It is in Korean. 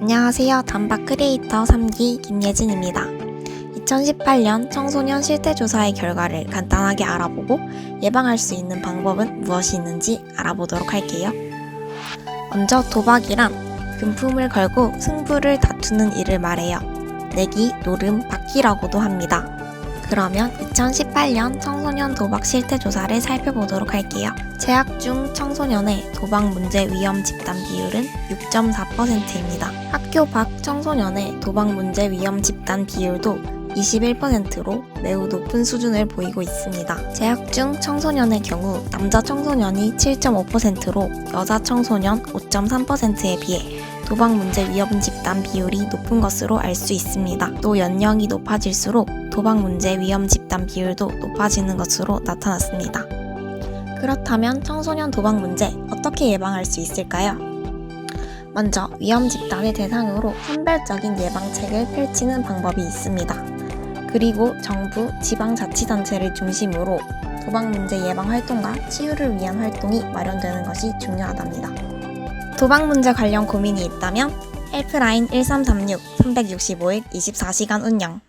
안녕하세요. 단박 크리에이터 3기 김예진입니다. 2018년 청소년 실태조사의 결과를 간단하게 알아보고 예방할 수 있는 방법은 무엇이 있는지 알아보도록 할게요. 먼저 도박이란 금품을 걸고 승부를 다투는 일을 말해요. 내기, 노름, 받기라고도 합니다. 그러면 2018년 청소년 도박 실태 조사를 살펴보도록 할게요. 재학 중 청소년의 도박 문제 위험 집단 비율은 6.4%입니다. 학교 밖 청소년의 도박 문제 위험 집단 비율도 21%로 매우 높은 수준을 보이고 있습니다. 재학 중 청소년의 경우 남자 청소년이 7.5%로 여자 청소년 5.3%에 비해 도박 문제 위험 집단 비율이 높은 것으로 알 수 있습니다. 또 연령이 높아질수록 도박 문제 위험 집단 비율도 높아지는 것으로 나타났습니다. 그렇다면 청소년 도박 문제 어떻게 예방할 수 있을까요? 먼저 위험 집단을 대상으로 선별적인 예방책을 펼치는 방법이 있습니다. 그리고 정부, 지방자치단체를 중심으로 도박 문제 예방 활동과 치유를 위한 활동이 마련되는 것이 중요하답니다. 도박 문제 관련 고민이 있다면 헬프라인 1336 365일 24시간 운영